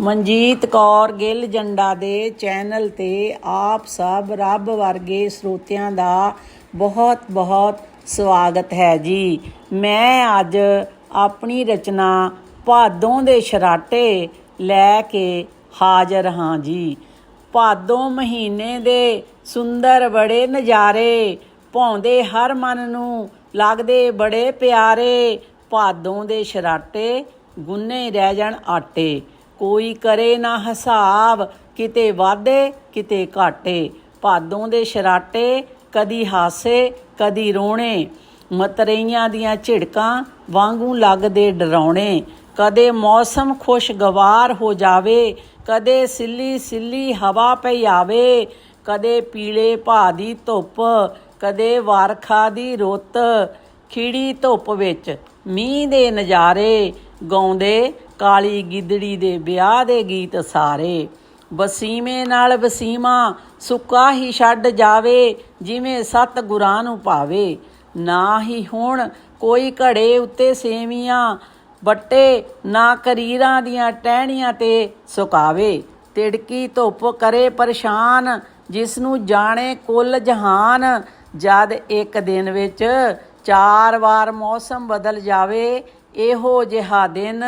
ਮਨਜੀਤ ਕੌਰ ਗਿੱਲ ਜੰਡਾ ਦੇ ਚੈਨਲ ਤੇ ਆਪ ਸਭ ਰੱਬ ਵਰਗੇ ਸਰੋਤਿਆਂ ਦਾ ਬਹੁਤ ਬਹੁਤ ਸਵਾਗਤ ਹੈ ਜੀ। ਮੈਂ ਅੱਜ ਆਪਣੀ ਰਚਨਾ ਭਾਦੋਂ ਦੇ ਸ਼ਰਾਟੇ ਲੈ ਕੇ ਹਾਜ਼ਰ ਹਾਂ ਜੀ। ਭਾਦੋਂ ਮਹੀਨੇ ਦੇ ਸੁੰਦਰ ਬੜੇ ਨਜ਼ਾਰੇ, ਭਾਉਂਦੇ ਹਰ ਮਨ ਨੂੰ ਲੱਗਦੇ ਬੜੇ ਪਿਆਰੇ, ਭਾਦੋਂ ਦੇ ਸ਼ਰਾਟੇ ਗੁੰਨੇ ਰਹਿ ਜਾਣ ਆਟੇ। ਕੋਈ ਕਰੇ ਨਾ ਹਿਸਾਬ, ਕਿਤੇ ਵਾਧੇ, ਕਿਤੇ ਘਾਟੇ। ਭਾਦੋਂ ਦੇ ਸ਼ਰਾਟੇ, ਕਦੀ ਹਾਸੇ, ਕਦੀ ਰੋਣੇ। ਮਤਰਈਆਂ ਦੀਆਂ ਝਿੜਕਾਂ ਵਾਂਗੂ ਲੱਗਦੇ ਡਰਾਉਣੇ। ਕਦੇ ਮੌਸਮ ਖੁਸ਼ਗਵਾਰ ਹੋ ਜਾਵੇ, ਕਦੇ ਸਿੱਲੀ ਸਿੱਲੀ ਹਵਾ ਪਈ ਆਵੇ। ਕਦੇ ਪੀਲੇ ਭਾ ਦੀ ਧੁੱਪ, ਕਦੇ ਵਾਰਖਾ ਦੀ ਰੁੱਤ। ਖਿੜੀ ਧੁੱਪ ਵਿੱਚ ਮੀਂਹ ਦੇ ਨਜ਼ਾਰੇ, ਗਾਉਂਦੇ ਕਾਲੀ ਗਿੱਦੜੀ ਦੇ ਵਿਆਹ ਦੇ ਗੀਤ ਸਾਰੇ। ਵਸੀਮੇ ਨਾਲ ਵਸੀਮਾ, ਸੁੱਕਾ ਹੀ ਛੱਡ ਜਾਵੇ, ਜਿਵੇਂ ਸਤ ਗੁਰਾਂ ਨੂੰ ਪਾਵੇ ਨਾ ਹੀ ਹੁਣ ਕੋਈ ਘੜੇ ਉੱਤੇ ਸੇਵੀਆਂ ਬੱਟੇ ਨਾ ਕਰੀਰਾਂ ਦੀਆਂ ਟਹਿਣੀਆਂ ਤੇ ਸੁਕਾਵੇ। ਤਿੜਕੀ ਧੁੱਪ ਕਰੇ ਪਰੇਸ਼ਾਨ ਜਿਸ ਨੂੰ ਜਾਣੇ ਕੁੱਲ ਜਹਾਨ। ਜਦ ਇੱਕ ਦਿਨ ਵਿੱਚ ਚਾਰ ਵਾਰ ਮੌਸਮ ਬਦਲ ਜਾਵੇ, ਇਹੋ ਜਿਹਾ ਦਿਨ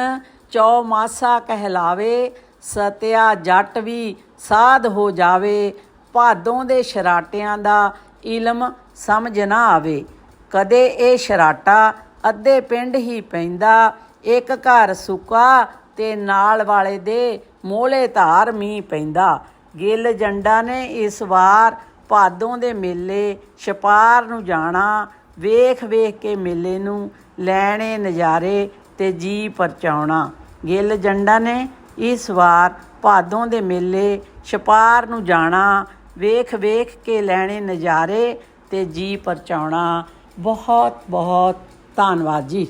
ਚੌਮਾਸਾ ਕਹਿਲਾਵੇ, ਸਤਿਆ ਜੱਟ ਵੀ ਸਾਧ ਹੋ ਜਾਵੇ, ਭਾਦੋਂ ਦੇ ਸ਼ਰਾਟਿਆਂ ਦਾ ਇਲਮ ਸਮਝ ਨਾ ਆਵੇ। ਕਦੇ ਇਹ ਸ਼ਰਾਟਾ ਅੱਧੇ ਪਿੰਡ ਹੀ ਪੈਂਦਾ, ਇੱਕ ਘਰ ਸੁੱਕਾ ਤੇ ਨਾਲ ਵਾਲੇ ਦੇ ਮੋਹਲੇ ਧਾਰ ਮੀਂਹ ਪੈਂਦਾ। ਗਿੱਲ ਜੰਡਾ ਨੇ ਇਸ ਵਾਰ ਭਾਦੋਂ ਦੇ ਮੇਲੇ ਛਪਾਰ ਨੂੰ ਜਾਣਾ ਵੇਖ ਵੇਖ ਕੇ ਮੇਲੇ ਨੂੰ ਲੈਣੇ ਨਜ਼ਾਰੇ ਤੇ ਜੀ ਪਰਚਾਉਣਾ। ਗਿੱਲ ਜੰਡਾ ਨੇ ਇਸ ਵਾਰ ਭਾਦੋਂ ਦੇ ਮੇਲੇ ਛਪਾਰ ਨੂੰ ਜਾਣਾ, ਵੇਖ ਵੇਖ ਕੇ ਲੈਣੇ ਨਜ਼ਾਰੇ ਤੇ ਜੀ ਪਰਚਾਉਣਾ। ਬਹੁਤ ਬਹੁਤ ਧੰਨਵਾਦ ਜੀ।